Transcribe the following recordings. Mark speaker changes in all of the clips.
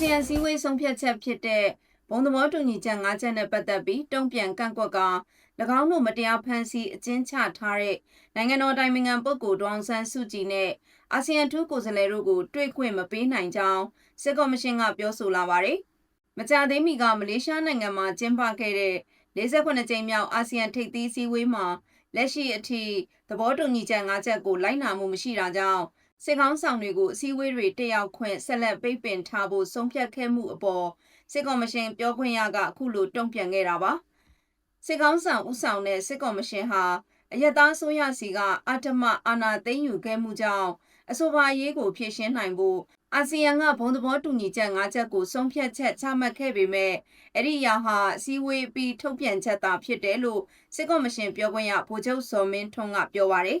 Speaker 1: ဆီယံစည်းဝေးဆုံးဖြတ်ချက်ဖြစ်တဲ့ဘုံသဘောတူညီချက်၅ချက်နဲ့ပတ်သက်ပြီးတုံ့ပြန်ကန့်ကွက်က၎င်းတို့မတရားဖန်ဆီးအကျဉ်းချထားတဲ့နိုင်ငံတော်တိုင်ပင်ခံပုဂ္ဂိုလ်ဒေါအောင်ဆန်းစုကြည်နဲ့အာဆီယံထူးကိုယ်စားလှယ်တို့ကိုတွေ့ခွင့်မပေးနိုင်ကြောင်းစစ်ကော်မရှင်ကပြောဆိုလာပါတယ်။မကြာသေးမီကမလေးရှားနိုင်ငံမှာကျင်းပခဲ့တဲ့48ကြိမ်မြောက်အာဆီယံထိပ်သီးစည်းဝေးမှာလက်ရှိအထိသဘောတူညီချက်၅ချက်ကိုလိုက်နာမှုမရှိတာကြောင့် စစ်ကောင်းဆောင်တွေကိုအစည်းအဝေးတွေတက်ရောက်ခွင့်ဆက်လက်ပိတ်ပင်ထားဖို့ဆုံးဖြတ်ခဲ့မှုအပေါ်စစ်ကော်မရှင်ပြောခွင့်ရကအခုလိုတုံ့ပြန်ခဲ့တာပါစစ်ကောင်းဆောင်ဦးဆောင်တဲ့စစ်ကော်မရှင်ဟာအယက်သားဆိုရစီကအတ္တမအာနာသိမ့်ယူခဲ့မှုကြောင့်အဆိုပါရေးကိုဖြည့်ရှင်းနိုင်ဖို့အာဆီယံကဘုံသဘောတူညီချက်၅ချက်ကိုဆုံးဖြတ်ချက်ချမှတ်ခဲ့ပေမဲ့အဲ့ဒီအရာဟာအစည်းအဝေးပြီးထုတ်ပြန်ချက်သာဖြစ်တယ်လို့စစ်ကော်မရှင်ပြောခွင့်ရဗိုလ်ချုပ်စော်မင်းထွန်းကပြောပါတယ်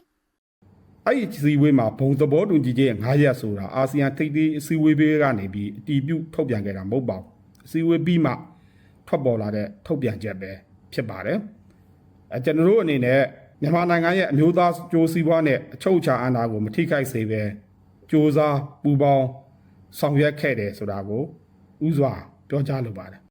Speaker 2: အဲ့ဒီစည်းဝေးမှာဘုံသဘောတူညီချက်9ရက်ဆိုတာအာဆီယံထိပ်သီးအစည်းဝေးပေးကနေပြီးအတီးပြုတ်ထုတ်ပြန်ခဲ့တာမဟုတ်ပါဘူးအစည်းဝေးပြီးမှထွက်ပေါ်လာတဲ့ထုတ်ပြန်ချက်ပဲဖြစ်ပါတယ်အဲကျွန်တော်တို့အနေနဲ့မြန်မာနိုင်ငံရဲ့အမျိုးသားကြိုးစည်းပွားနဲ့အချုပ်အခြာအာဏာကိုမထိခိုက်စေပဲစ조사ပူပေါင်းဆောင်ရွက်ခဲ့တယ်ဆိုတာကိုဥစွာပြောကြားလိုပါတယ်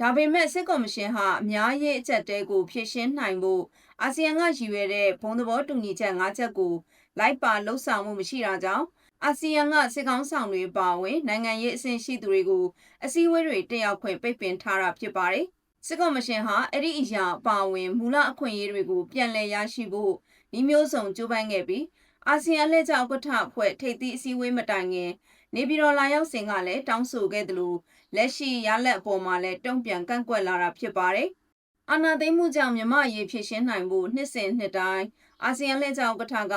Speaker 1: ဒါပေမဲ့စစ်ကော်မရှင်ဟာအများရေးအချက်တဲကိုဖြည့်ရှင်းနိုင်ဖို့အာဆီယံကရည်ရွယ်တဲ့ဘုံသဘောတူညီချက်၅ချက်ကိုလိုက်ပါလှုပ်ဆောင်မှုမရှိတာကြောင့်အာဆီယံကစစ်ကောင်းဆောင်တွေပါဝင်နိုင်ငံရေးအဆင့်ရှိသူတွေကိုအစည်းအဝေးတွေတက်ရောက်ခွင့်ပိတ်ပင်ထားတာဖြစ်ပါတယ်။စစ်ကော်မရှင်ဟာအဲ့ဒီအရာပါဝင်မူလအခွင့်အရေးတွေကိုပြန်လည်ရရှိဖို့ဤမျိုးစုံကြိုးပမ်းခဲ့ပြီးအာဆီယံလက်ကျဥက္ကဋ္ဌအဖွဲ့ထိပ်သီးအစည်းအဝေးမတိုင်ခင်နေပြည်တော်လာရောက်စဉ်ကလည်းတောင်းဆိုခဲ့သလို လက်ရှိရလက်အပေါ်မှာလည်းတုံ့ပြန်ကန့်ကွက်လာတာဖြစ်ပါတယ်။အာဏာသိမ်းမှုကြောင့်မြမရေးဖြစ်ရှင်းနိုင်ဖို့နှစ်စဉ်နှစ်တိုင်းအာဆီယံလက်ကျဥက္ကဋ္ဌက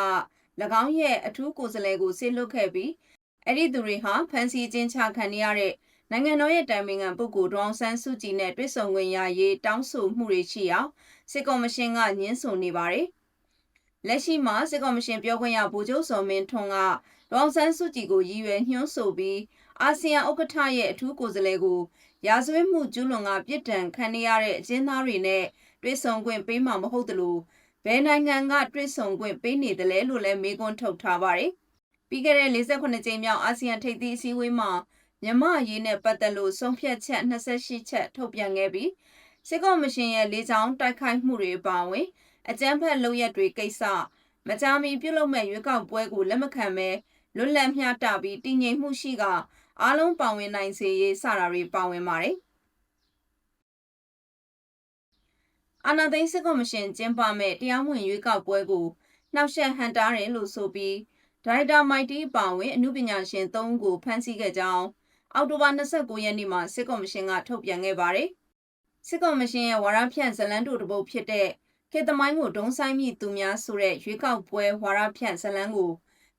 Speaker 1: ၎င်းရဲ့အထူးကိုယ်စားလှယ်ကိုဆေးလွတ်ခဲ့ပြီးအဲ့ဒီသူတွေဟာဖန်စီချင်းချခံနေရတဲ့နိုင်ငံတော်ရဲ့တိုင်ပင်ခံပုဂ္ဂိုလ်ဒေါအောင်ဆန်းစုကြည်နဲ့တွေ့ဆုံခွင့်ရရေးတောင်းဆိုမှုတွေရှိအောင်စစ်ကော်မရှင်ကညှင်းဆိုနေပါတယ်။လက်ရှိမှာစစ်ကော်မရှင်ပြောခွင့်ရဗိုလ်ချုပ်စော်မင်းထွန်းကဒေါအောင်ဆန်းစုကြည်ကိုရည်ရွယ်ညှို့ဆိုပြီး အာဆီယံဥက္ကဋ္ဌရဲ့အထူးကိုယ်စားလှယ်ကိုရာဇဝတ်မှုကျူးလွန်ကပြစ်ဒဏ်ခံနေရတဲ့အကျဉ်းသားတွေနဲ့တွေ့ဆုံခွင့်ပေးမှာမဟုတ်သလိုဘယ်နိုင်ငံကတွေ့ဆုံခွင့်ပေးနေတယ်လဲလို့လည်းမေးခွန်းထုတ်ထားပါတယ်။ပြီးခဲ့တဲ့48ကြိမ်မြောက်အာဆီယံထိပ်သီးအစည်းအဝေးမှာမြန်မာရေးနဲ့ပတ်သက်လို့ဆုံးဖြတ်ချက်28ချက်ထုတ်ပြန်ခဲ့ပြီးစစ်ကော်မရှင်ရဲ့လေကြောင်းတိုက်ခိုက်မှုတွေပါဝင်အကြမ်းဖက်လုပ်ရက်တွေကိစ္စမကြာမီပြုလုပ်မဲ့ရွေးကောက်ပွဲကိုလက်မခံဘဲလွတ်လပ်မျှတပြီးတည်ငြိမ်မှုရှိက အားလုံးပါဝင်နိုင်စေရေးစတာတွေပါဝင်ပါတယ်။အာနာသိန်းစစ်ကော်မရှင်ကျင်းပမဲ့တရားမဝင်ရွေးကောက်ပွဲကိုနှောက်ယှက်ဟန်တားတယ်လို့ဆိုပြီးဒါရိုက်တာမိုက်တီပါဝင်အမှုပညာရှင်၃ဦးကိုဖမ်းဆီးခဲ့ကြောင်းအောက်တိုဘာ29ရက်နေ့မှာစစ်ကော်မရှင်ကထုတ်ပြန်ခဲ့ပါတယ်။စစ်ကော်မရှင်ရဲ့ဝါရဖြန့်ဇလန်းတို့တပုတ်ဖြစ်တဲ့ခေတ်သမိုင်းကိုဒုံဆိုင်မိသူများဆိုတဲ့ရွေးကောက်ပွဲဝါရဖြန့်ဇလန်းကို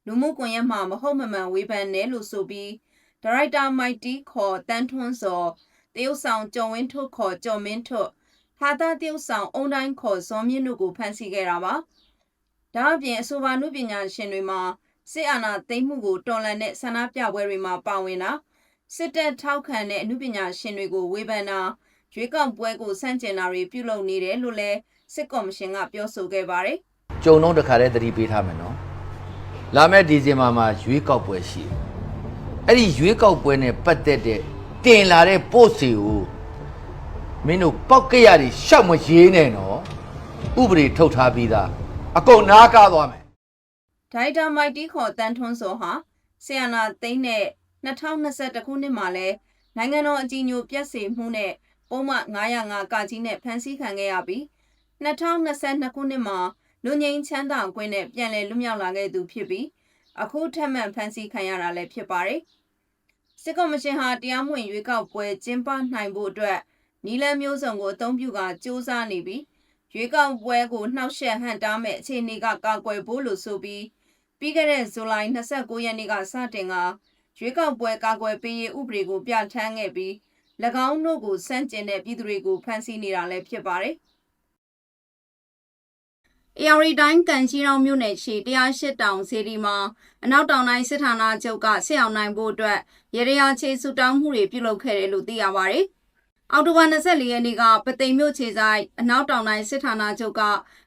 Speaker 1: လူမှုကွန်ရက်မှာမဟုတ်မမှန်ဝေဖန်တယ်လို့ဆိုပြီး ဒါရိုက်တာမိုက်တီခေါ်တန်းထွန်းစော်တရုတ်ဆောင်ကျော်ဝင်းထုတ်ခေါ်ကျော်မင်းထုတ်ဟာတာတရုတ်ဆောင်အုံတိုင်းခေါ်ဇော်မြင့်တို့ကိုဖမ်းဆီးခဲ့တာပါဒါအပြင်အဆိုပါလူပညာရှင်တွေမှာစစ်အာဏာသိမ်းမှုကိုတော်လှန်တဲ့ဆန္ဒပြပွဲတွေမှာပါဝင်တာစစ်တပ်ထောက်ခံတဲ့အမှုပညာရှင်တွေကိုဝေဖန်တာရွေးကောက်ပွဲကိုဆန့်ကျင်တာတွေပြုလုပ်နေတယ်လို့လည်းစစ်ကော်မရှင်ကပြောဆိုခဲ့ပါတယ်
Speaker 3: ကြုံတော့တခါတည်းသတိပေးထားမယ်နော်လာမယ့်ဒီဇင်ဘာမှာရွေးကောက်ပွဲရှိတယ် အဲ့ဒီရွေးကောက်ပွဲနဲ့ပတ်သက်တဲ့တင်လာတဲ့ပို့စီကိုမင်းတို့ပောက်ကရတွေရှောက်မရေးနဲ့နော်ဥပဒေထုတ်ထားပြီးသားအကုန်နားကားသွားမယ်
Speaker 1: ဒိုက်တာမိုက်တီခေါ်တန်ထွန်းစောဟာဆီယနာသိန်းနဲ့2021ခုနှစ်မှာလဲနိုင်ငံတော်အကြီးအကျယ်ပြက်စေမှုနဲ့ပုံမှန်905ကကြီးနဲ့ဖမ်းဆီးခံခဲ့ရပြီး2022ခုနှစ်မှာလူငိမ့်ချမ်းသာခွင့်နဲ့ပြန်လည်လွတ်မြောက်လာခဲ့သူဖြစ်ပြီး အခုထပ်မံဖမ်းဆီးခံရတာလည်းဖြစ်ပါတယ်စစ်ကော်မရှင်ဟာတရားမဝင်ရွေးကောက်ပွဲကျင်းပနိုင်ဖို့အတွက်နီလန်မျိုးစုံကိုအသုံးပြုကစ조사နေပြီးရွေးကောက်ပွဲကိုနှောက်ယှက်ဟန်တားမဲ့အခြေအနေကကာကွယ်ဖို့လို့ဆိုပြီးပြီးခဲ့တဲ့ဇူလိုင်29ရက်နေ့ကစတင်ကရွေးကောက်ပွဲကာကွယ်ပေးရေးဥပဒေကိုပြဋ္ဌာန်းခဲ့ပြီး၎င်းတို့ကိုစန့်ကျင်တဲ့ပြည်သူတွေကိုဖမ်းဆီးနေတာလည်းဖြစ်ပါတယ်။ AR တိုင်းကန်ကြီးတော်မြို့နယ်ရှိ108တောင်စီဒီမှာအနောက်တောင်တိုင်းစစ်ဌာနချုပ်ကဆစ်အောင်နိုင်ဖို့အတွက်ရေရရာချေစုတောင်းမှုတွေပြုလုပ်ခဲ့တယ်လို့သိရပါတယ်။အောက်တိုဘာ24ရက်နေ့ကပသိမ်မြို့ခြေဆိုင်အနောက်တောင်တိုင်းစစ်ဌာနချုပ်က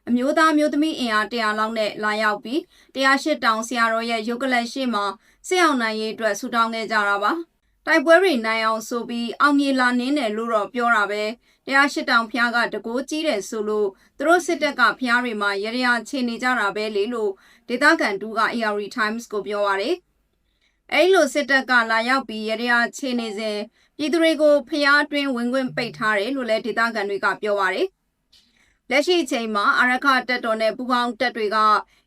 Speaker 1: အမျိုးသားမျိုးသမီးအင်အား100လောက်နဲ့လာရောက်ပြီး108တောင်ဆရာတော်ရဲ့ရုပ်ကလပ်ရှိမှာဆစ်အောင်နိုင်ရေးအတွက်ဆူတောင်းခဲ့ကြတာပါ။ တိုက်ပွဲတွေနိုင်အောင်ဆိုပြီးအောင်မြေလာနင်းတယ်လို့တော့ပြောတာပဲတရားရှိတောင်ဖျားကတကိုးကြီးတယ်ဆိုလို့သူတို့စစ်တပ်ကဖျားတွေမှာရရချေနေကြတာပဲလေလို့ဒေသခံတူက AR Times ကိုပြောပါတယ်အဲ့လိုစစ်တပ်ကလာရောက်ပြီးရရချေနေစဉ်ပြည်သူတွေကိုဖျားအတွင်းဝင်ခွင့်ပိတ်ထားတယ်လို့လည်းဒေသခံတွေကပြောပါတယ် လက်ရှိအချိန်မှာအရခတပ်တော်နဲ့ပူးပေါင်းတပ်တွေက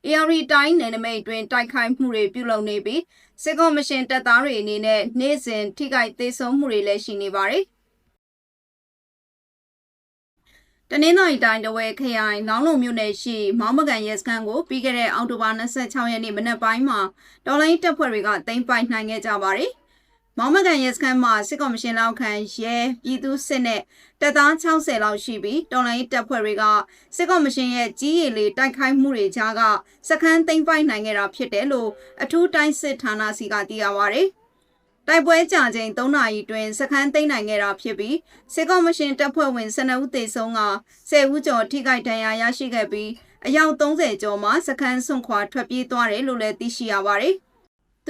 Speaker 1: AR တိုင်းနယ်နိမိတ်တွင်တိုက်ခိုက်မှုတွေပြုလုပ်နေပြီးစစ်ကော်မရှင်တပ်သားတွေအနေနဲ့နေ့စဉ်ထိခိုက်သေးဆုံးမှုတွေလည်းရှိနေပါတယ်။တနင်္သာရီတိုင်းတဝဲခရိုင်လောင်းလုံမြို့နယ်ရှိမောင်းမကန်ရဲစခန်းကိုပြီးခဲ့တဲ့အောက်တိုဘာ26ရက်နေ့မနက်ပိုင်းမှာတော်လိုင်းတပ်ဖွဲ့တွေကသိမ်းပိုက်နိုင်ခဲ့ကြပါတယ်။ မောင်းမကန်ရဲစခန်းမှာစစ်ကော်မရှင်လောက်ခံရဲပြည်သူစစ်နဲ့တပ်သား60လောက်ရှိပြီးတော်လိုင်းတပ်ဖွဲ့တွေကစစ်ကော်မရှင်ရဲ့ကြီးရည်လေးတိုက်ခိုက်မှုတွေကြားကစခန်းသိမ်းပိုက်နိုင်ခဲ့တာဖြစ်တယ်လို့အထူးတိုင်းစစ်ဌာနစီကသိရပါတယ်။တိုက်ပွဲကြာချိန်3နာရီတွင်စခန်းသိမ်းနိုင်ခဲ့တာဖြစ်ပြီးစစ်ကော်မရှင်တပ်ဖွဲ့ဝင်12ဦးသေဆုံးက10ဦးကျော်ထိခိုက်ဒဏ်ရာရရှိခဲ့ပြီးအယောက်30ကျော်မှစခန်းဆွန့်ခွာထွက်ပြေးသွားတယ်လို့လည်းသိရှိရပါတယ်။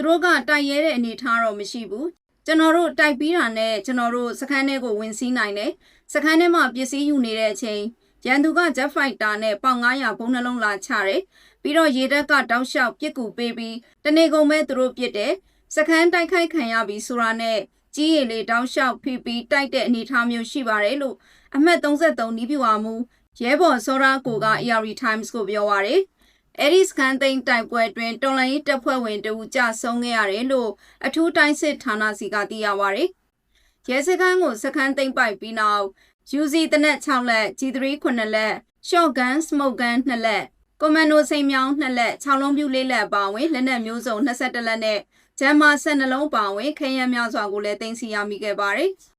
Speaker 1: သူတို့ကတိုက်ရဲတဲ့အနေအထားတော့မရှိဘူး။ကျွန်တော်တို့တိုက်ပြီးတာနဲ့ကျွန်တော်တို့စခန်းထဲကိုဝင်စီးနိုင်တယ်။စခန်းထဲမှာပစ္စည်းယူနေတဲ့အချိန်ရန်သူက Jet Fighter နဲ့ပေါင်900ဘုံနှလုံးလာချတယ်။ပြီးတော့ရေတပ်ကတောက်လျှောက်ပစ်ကူပေးပြီးတနေကုန်မဲ့သူတို့ပစ်တယ်။စခန်းတိုက်ခိုက်ခံရပြီးဆိုတာနဲ့ကြီးရည်လေးတောက်လျှောက်ဖိပြီးတိုက်တဲ့အနေအထားမျိုးရှိပါတယ်လို့အမှတ်33နီးပြွာမူရဲဘော်စောရာကိုက AR Times ကိုပြောပါရယ်။ အဲဒီစကန်သိန်းတိုက်ပွဲတွင်တော်လိုင်းရေးတပ်ဖွဲ့ဝင်တဦးကြဆုံးခဲ့ရတယ်လို့အထူးတိုင်းစစ်ဌာနစီကသိရပါရယ်။ရဲစခန်းကိုစခန်းသိမ်းပိုက်ပြီးနောက် UZ တနက်6လက် G3 9လက် shotgun smoke gun 2လက်ကွန်မန်ဒိုစိန်မြောင်း2လက်6လုံးပြူလေးလက်ပါဝင်လက်နက်မျိုးစုံ22လက်နဲ့ဂျမ်မာ12လုံးပါဝင်ခရမ်းများစွာကိုလည်းတင်စီရမိခဲ့ပါတယ်။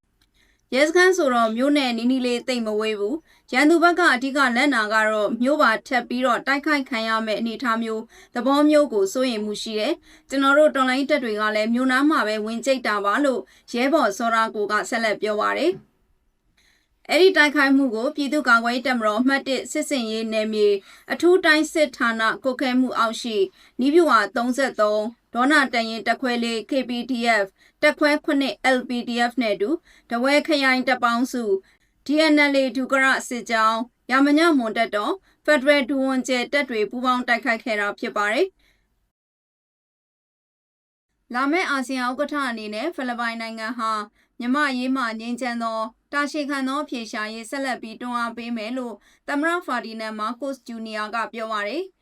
Speaker 1: ရဲစခန်းဆိုတော့မြို့နယ်နီးနီးလေးတိတ်မဝေးဘူး။ရန်သူဘက်ကအဓိကလက်နာကတော့မြို့ပါထက်ပြီးတော့တိုက်ခိုက်ခံရမယ့်အနေအထားမျိုးသဘောမျိုးကိုစိုးရိမ်မှုရှိတယ်။ကျွန်တော်တို့တော်လိုင်းတက်တွေကလည်းမြို့နားမှာပဲဝင်ကျိတ်တာပါလို့ရဲဘော်စောရာကိုကဆက်လက်ပြောပါရယ်။အဲ့ဒီတိုက်ခိုက်မှုကိုပြည်သူ့ကာကွယ်ရေးတပ်မတော်အမှတ်1စစ်စင်ရေးနယ်မြေအထူးတိုင်းစစ်ဌာနကုတ်ခဲမှုအောက်ရှိနီးပြဝ33ဒေါနာတန်ရင်တက်ခွဲလေး KPDF တက်ခွဲ9 LPDF နဲ့တူတဝဲခရိုင်တပ်ပေါင်းစု DNLA ဒုကရစစ်ကြောင်းရမညမွန်တက်တော် Federal ဒူဝန်ကျဲတက်တွေပူးပေါင်းတိုက်ခိုက်ခဲ့တာဖြစ်ပါတယ်လာမယ့်အာဆီယံဥက္ကဋ္ဌအနေနဲ့ဖိလစ်ပိုင်နိုင်ငံဟာမြမရေးမှငြိမ်းချမ်းသောတာရှည်ခံသောဖြေရှာရေးဆက်လက်ပြီးတွန်းအားပေးမယ်လို့သမရဖာဒီနန်မာကိုစ်ဂျူနီယာကပြောပါတယ်။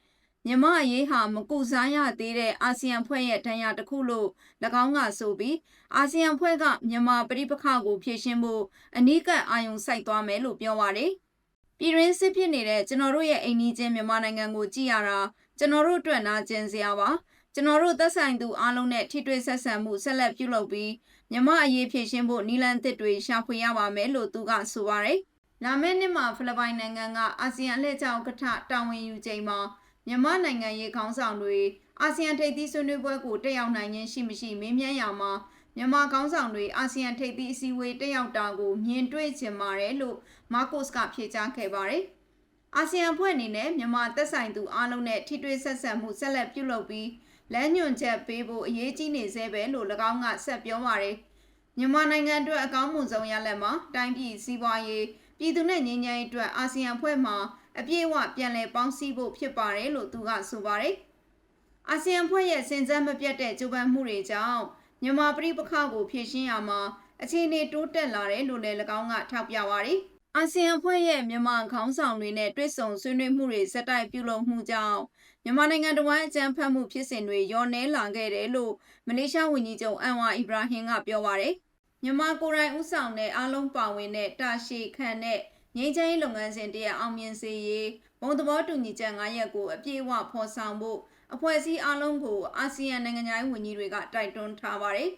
Speaker 1: မြမရေးဟာမကူစားရသေးတဲ့အာဆီယံဖွဲ့ရဲ့ဒဏ်ရာတစ်ခုလို့၎င်းကဆိုပြီးအာဆီယံဖွဲ့ကမြန်မာပြည်ပခါကိုဖြည့်ရှင်းဖို့အနီးကပ်အာရုံစိုက်သွားမယ်လို့ပြောပါတယ်။ပြည်ရင်းစစ်ဖြစ်နေတဲ့ကျွန်တော်တို့ရဲ့အိမ်နီးချင်းမြန်မာနိုင်ငံကိုကြည့်ရတာကျွန်တော်တို့အတွက်နာကျင်စရာပါ။ကျွန်တော်တို့သက်ဆိုင်သူအားလုံးနဲ့ထိတွေ့ဆက်ဆံမှုဆက်လက်ပြုလုပ်ပြီးမြမအရေးဖြည့်ရှင်းဖို့နီလန်တစ်တွေရှာဖွေရပါမယ်လို့သူကဆိုပါတယ်။လာမယ့်နှစ်မှာဖိလစ်ပိုင်နိုင်ငံကအာဆီယံအလှည့်ကျဥက္ကဋ္ဌတာဝန်ယူချိန်မှာ မြန်မာနိုင်ငံရေးခေါင်းဆောင်တွေအာဆီယံထိပ်သီးဆွေးနွေးပွဲကိုတက်ရောက်နိုင်ခြင်းရှိမရှိမေးမြန်းရမှာမြန်မာခေါင်းဆောင်တွေအာဆီယံထိပ်သီးအစည်းအဝေးတက်ရောက်တာကိုမြင်တွေ့ချင်ပါတယ်လို့မာကိုစ်ကဖြေကြားခဲ့ပါတယ်။အာဆီယံဖွဲ့အနေနဲ့မြန်မာသက်ဆိုင်သူအားလုံးနဲ့ထိတွေ့ဆက်ဆံမှုဆက်လက်ပြုလုပ်ပြီးလမ်းညွှန်ချက်ပေးဖို့အရေးကြီးနေသေးပဲလို့၎င်းကဆက်ပြောပါတယ်။မြန်မာနိုင်ငံအတွက်အကောင်းမွန်ဆုံးရလဒ်မှာတိုင်းပြည်စီးပွားရေးပြည်သူနဲ့ငြိမ်းချမ်းရေးအတွက်အာဆီယံဖွဲ့မှာ အပြည့်အဝပြန်လည်ပေါင်းစည်းဖို့ဖြစ်ပါတယ်လို့သူကဆိုပါတယ်။အာဆီယံဖွဲ့ရဲ့စင်စက်မပြတ်တဲ့ကြိုးပမ်းမှုတွေကြောင့်မြန်မာပြည်ပခါကိုဖြည့်ရှင်းရမှာအခြေအနေတိုးတက်လာတယ်လို့လည်း၎င်းကထောက်ပြပါတယ်။အာဆီယံဖွဲ့ရဲ့မြန်မာခေါင်းဆောင်တွေနဲ့တွေ့ဆုံဆွေးနွေးမှုတွေစက်တိုက်ပြုလုပ်မှုကြောင့်မြန်မာနိုင်ငံတော်ဝန်အကြံဖတ်မှုဖြစ်စဉ်တွေရောနှဲလာခဲ့တယ်လို့မလေးရှားဝန်ကြီးချုပ်အန်ဝါအီဘရာဟင်ကပြောပါရယ်မြန်မာကိုယ်တိုင်ဥဆောင်တဲ့အားလုံးပါဝင်တဲ့တာရှည်ခံတဲ့ ငြိမ်းချမ်းရေးလုပ်ငန်းစဉ်တရအောင်မြင်စေရေးဘုံသဘောတူညီချက်9ရပ်ကိုအပြည့်အဝဖော်ဆောင်ဖို့အဖွဲ့အစည်းအားလုံးကိုအာဆီယံနိုင်ငံခြားရေးဝန်ကြီးတွေကတိုက်တွန်းထားပါတယ်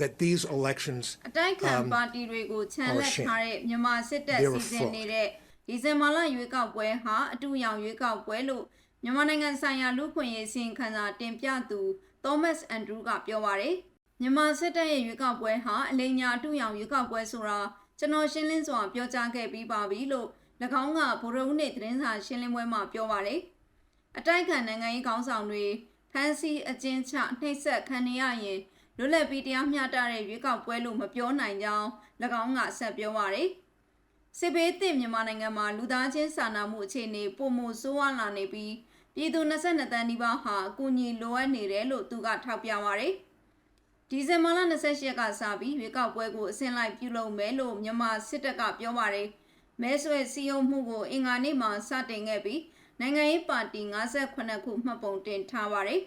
Speaker 4: that these elections
Speaker 1: အတိုက်ခံ
Speaker 4: Um,
Speaker 1: ပါတီတွေကိုခြံလက်ထားတဲ့မြန်မာစစ်တပ်
Speaker 4: They were
Speaker 1: စီစဉ်နေတဲ့ဒီဇင်ဘာလရွေးကောက်ပွဲဟာအတူရောင်ရွေးကောက်ပွဲလို့မြန်မာနိုင်ငံဆိုင်ရာလူ့ခွင့်ရေးစင်ခံစာတင်ပြသူသောမတ်အန်ဒရူးကပြောပါတယ်မြန်မာစစ်တပ်ရဲ့ရွေးကောက်ပွဲဟာအလိမ်ညာအတူရောင်ရွေးကောက်ပွဲဆိုတာ ကျွန်တော်ရှင်းလင်းစွာပြောကြားခဲ့ပြီးပါပြီလို့၎င်းကဗိုလ်ရုံးနေသတင်းစာရှင်းလင်းပွဲမှာပြောပါတယ်အတိုက်ခံနိုင်ငံရေးခေါင်းဆောင်တွေဖမ်းဆီးအကျဉ်းချနှိပ်စက်ခံနေရရင်လွတ်လပ်ပြီးတရားမျှတတဲ့ရွေးကောက်ပွဲလို့မပြောနိုင်ကြောင်း၎င်းကဆက်ပြောပါရယ်စစ်ဘေးသင့်မြန်မာနိုင်ငံမှာလူသားချင်းစာနာမှုအခြေအနေပုံမှုဆိုးဝါးလာနေပြီးပြည်သူ22တန်းနီးပါးဟာအကူအညီလိုအပ်နေတယ်လို့သူကထောက်ပြပါရယ် ဒီဇင်ဘာလ28ရက်ကစပြီးရွေးကောက်ပွဲကိုအစင်လိုက်ပြုလုပ်မယ်လို့မြန်မာစစ်တပ်ကပြောပါရယ်မဲဆွဲစည်းရုံးမှုကိုအင်္ဂါနေ့မှာစတင်ခဲ့ပြီးနိုင်ငံရေးပါတီ58ခုမှတ်ပုံတင်ထားပါရယ်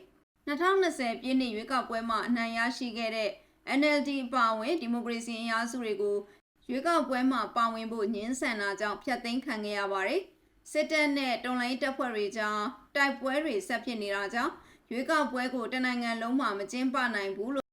Speaker 1: 2020ပြည့်နှစ်ရွေးကောက်ပွဲမှာအနိုင်ရရှိခဲ့တဲ့ NLD အပါအဝင်ဒီမိုကရေစီအင်အားစုတွေကိုရွေးကောက်ပွဲမှာပါဝင်ဖို့ညှင်းဆန်တာကြောင့်ဖျက်သိမ်းခံခဲ့ရပါတယ်။စစ်တပ်နဲ့တော်လိုင်းတပ်ဖွဲ့တွေကြားတိုက်ပွဲတွေဆက်ဖြစ်နေတာကြောင့်ရွေးကောက်ပွဲကိုတနိုင်ငံလုံးမှာမကျင်းပနိုင်ဘူးလို့